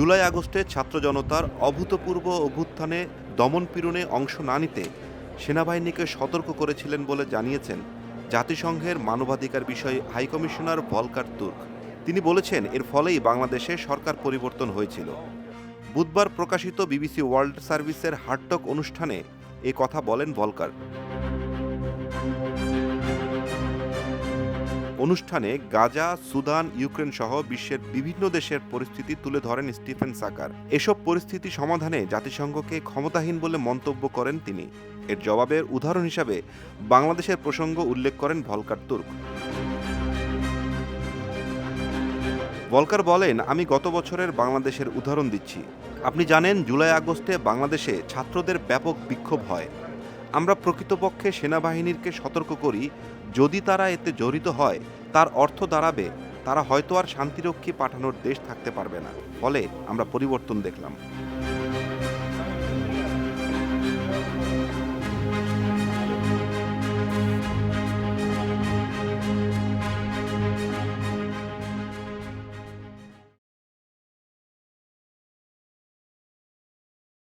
জুলাই আগস্টে ছাত্র জনতার অভূতপূর্ব অভ্যুত্থানে দমনপীড়নে অংশ না নিতে সেনাবাহিনীকে সতর্ক করেছিলেন বলে জানিয়েছেন জাতিসংঘের মানবাধিকার বিষয়ে হাইকমিশনার ভলকার তুর্ক। তিনি বলেছেন, এর ফলেই বাংলাদেশে সরকার পরিবর্তন হয়েছিল। বুধবার প্রকাশিত বিবিসি ওয়ার্ল্ড সার্ভিসের হার্টক অনুষ্ঠানে এ কথা বলেন ভলকার অনুষ্ঠানে গাজা, সুদান, ইউক্রেন সহ বিশ্বের বিভিন্ন দেশের পরিস্থিতি তুলে ধরেন স্টিফেন সাকার। এসব পরিস্থিতি সমাধানে জাতিসংঘকে ক্ষমতাহীন বলে মন্তব্য করেন তিনি। এর জবাবের উদাহরণ হিসাবে বাংলাদেশের প্রসঙ্গ উল্লেখ করেন ভলকার তুর্ক। ভলকার বলেন, আমি গত বছরের বাংলাদেশের উদাহরণ দিচ্ছি। আপনি জানেন, জুলাই আগস্টে বাংলাদেশে ছাত্রদের ব্যাপক বিক্ষোভ হয়। আমরা প্রকৃতপক্ষে সেনাবাহিনীরকে সতর্ক করি, যদি তারা এতে জড়িত হয়, তার অর্থ দাঁড়াবে, তারা হয়তো আর শান্তিরক্ষী পাঠানোর দেশ থাকতে পারবে না। ফলে আমরা পরিবর্তন দেখলাম।